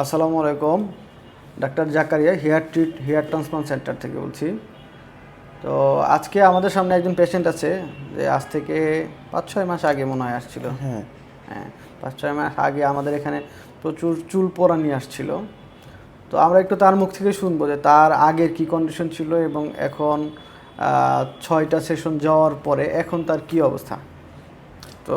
আসসালামু আলাইকুম। Doctor Zakaria hair treat hair transplant center থেকে বলছি। তো আজকে আমাদের সামনে একজন পেশেন্ট আছে যে আজ থেকে পাঁচ ছয় মাস আগে মনে হয় আসছিল। হ্যাঁ। হ্যাঁ পাঁচ ছয় মাস আগে আমাদের এখানে প্রচুর চুল পরা নিয়ে আসছিল। তো আমরা একটু তার মুখ থেকে শুনব যে তার আগের কি কন্ডিশন ছিল এবং এখন ছয়টা সেশন যাওয়ার পরে এখন তার কি অবস্থা। তো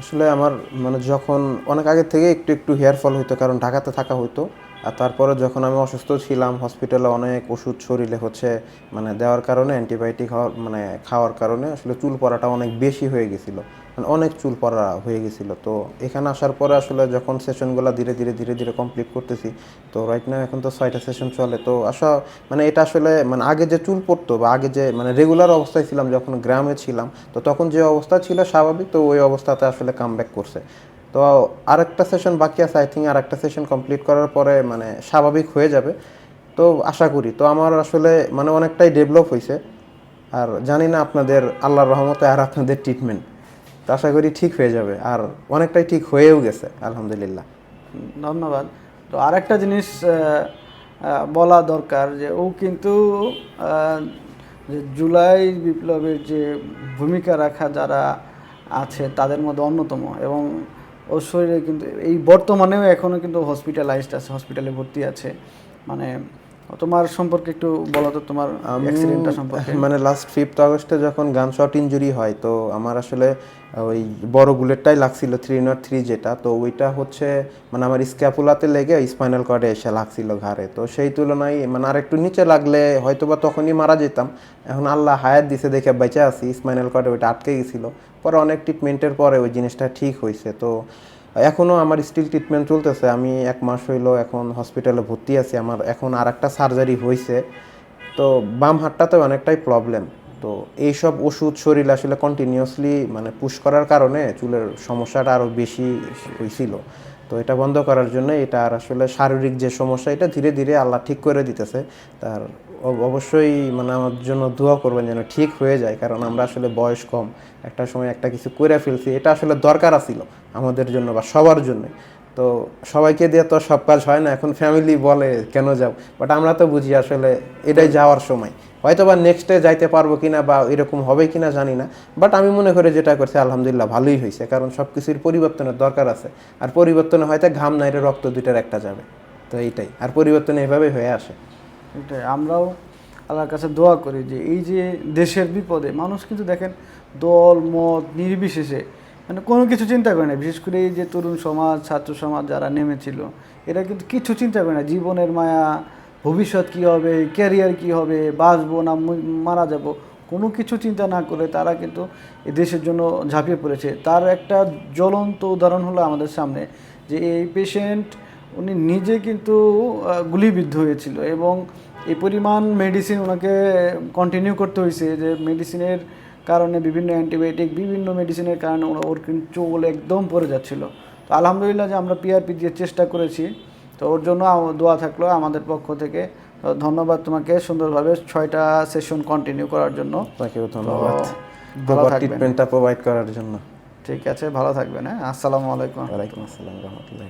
আসলে আমার মানে যখন অনেক আগে থেকে একটু একটু হেয়ার ফল হইতো, কারণ ঢাকাতে থাকা হতো আর তারপরে যখন আমি অসুস্থ ছিলাম হসপিটালে অনেক ওষুধ শরীরে হচ্ছে মানে দেওয়ার কারণে অ্যান্টিবায়োটিক হওয়ার মানে খাওয়ার কারণে আসলে চুল পড়াটা অনেক বেশি হয়ে গেছিল। মানে অনেক চুল পড়া হয়ে গেছিল। তো এখানে আসার পরে আসলে যখন সেশনগুলো ধীরে ধীরে ধীরে ধীরে কমপ্লিট করতেছি, তো রাইট নাও এখন তো ছয়টা সেশন চলে। তো আসা মানে এটা আসলে মানে আগে যে চুল পড়তো বা আগে যে মানে রেগুলার অবস্থায় ছিলাম, যখন গ্রামে ছিলাম, তো তখন যে অবস্থা ছিল স্বাভাবিক, তো ওই অবস্থাতে আসলে কাম করছে। তো আরেকটা সেশন বাকি আছে আই থিঙ্ক আরেকটা সেশন কমপ্লিট করার পরে মানে স্বাভাবিক হয়ে যাবে। তো আশা করি তো আমার আসলে মানে অনেকটাই ডেভেলপ হয়েছে আর জানি না আপনাদের আল্লাহর রহমতে আর আপনাদের ট্রিটমেন্ট তো আশা করি ঠিক হয়ে যাবে আর অনেকটাই ঠিক হয়েও গেছে আলহামদুলিল্লাহ। ধন্যবাদ। তো আরেকটা জিনিস আহ, আহ, বলা দরকার যে ও কিন্তু জুলাই বিপ্লবের যে ভূমিকা রাখা যারা আছে তাদের মধ্যে অন্যতম। এবং ওর শরীরে কিন্তু এই বর্তমানেও এখনও কিন্তু হসপিটালাইজড আছে হসপিটালে ভর্তি আছে। মানে তোমার সম্পর্কে একটু বলো তো তোমার অ্যাক্সিডেন্টটা সম্পর্কে। মানে লাস্ট ফিফথ আগস্টে যখন গান শট ইঞ্জুরি হয় তো আমার আসলে ওই বড় বুলেটটাই লাগছিল থ্রি নট থ্রি যেটা তো ওইটা হচ্ছে মানে আমার স্ক্যাপুলাতে লেগে স্পাইনাল কর্ডে এসে লাগছিল ঘাড়ে। তো সেই তুলনায় মানে আর একটু নিচে লাগলে হয়তো বা তখনই মারা যেতাম। এখন আল্লাহ হায়াত দিছে দেখে বেঁচে আছি স্পাইনাল কর্ডে ওইটা আটকে গেছিল। পরে অনেক ট্রিটমেন্টের পরে ওই জিনিসটা ঠিক হয়েছে। তো এখনও আমার স্টিল ট্রিটমেন্ট চলতেছে। আমি এক মাস হইল এখন হসপিটালে ভর্তি আছি। আমার এখন আর একটা সার্জারি হয়েছে তো বাম হাতটাতে অনেকটাই প্রবলেম তো এইসব ওষুধ শরীর আসলে কন্টিনিউয়াসলি মানে পুশ করার কারণে চুলের সমস্যাটা আরও বেশি হয়েছিল তো এটা বন্ধ করার জন্য এটা আর আসলে শারীরিক যে সমস্যা, এটা ধীরে ধীরে আল্লাহ ঠিক করে দিতেছে। তার অবশ্যই মানে আমার জন্য দোয়া করবেন যেন ঠিক হয়ে যায়, কারণ আমরা আসলে বয়স কম। একটা সময় একটা কিছু করে ফেলছি, এটা আসলে দরকার আছিল আমাদের জন্য বা সবার জন্য। তো সবাইকে দিয়ে তো সব কাজ হয় না, এখন ফ্যামিলি বলে কেন যাও? বাট আমরা তো বুঝি আসলে এটাই যাওয়ার সময়। হয়তো বা নেক্সটে যাইতে পারব কিনা বা এরকম হবে কিনা জানি না বাট আমি মনে করি যেটা করছি আলহামদুলিল্লাহ ভালোই হয়েছে কারণ সব কিছুর পরিবর্তনের দরকার আছে, আর পরিবর্তনে হয়তো ঘাম নাইরে রক্ত দুইটার একটা যাবে, তো এইটাই, আর পরিবর্তন এইভাবে হয়ে আসে। এটাই, আমরাও আল্লাহর কাছে দোয়া করি যে এই যে দেশের বিপদে মানুষ কিন্তু দেখেন দল, মত, নির্বিশেষে মানে কোনো কিছু চিন্তা করে না, বিশেষ করে এই যে তরুণ সমাজ, ছাত্র সমাজ যারা নেমেছিল, এরা কিন্তু কিছু চিন্তা করে না, জীবনের মায়া ভবিষ্যৎ কী হবে ক্যারিয়ার কী হবে, বাঁচবো না মারা যাব, কোনো কিছু চিন্তা না করে তারা কিন্তু এই দেশের জন্য ঝাঁপিয়ে পড়েছে। তার একটা জ্বলন্ত উদাহরণ হলো আমাদের সামনে, যে এই পেশেন্ট উনি নিজে কিন্তু গুলিবিদ্ধ হয়েছিল এবং এই পরিমাণ মেডিসিন ওনাকে কন্টিনিউ করতে হয়েছে, যে মেডিসিনের কারণে বিভিন্ন অ্যান্টিবায়োটিক বিভিন্ন মেডিসিনের কারণে ওর- ওর কিন্তু চুল একদম পড়ে যাচ্ছিল। তো আলহামদুলিল্লাহ যে আমরা পিআরপি দিয়ে চেষ্টা করেছি তো ওর জন্য দোয়া থাকল আমাদের পক্ষ থেকে। ধন্যবাদ তোমাকে সুন্দরভাবে ছয়টা সেশন কন্টিনিউ করার জন্য। আপনাকেও ধন্যবাদ। ট্রিটমেন্টটা প্রোভাইড করার জন্য। ঠিক আছে ভালো থাকবেন হ্যাঁ? আসসালামু আলাইকুম। ওয়ালাইকুম আসসালাম রহমতুল্লাহ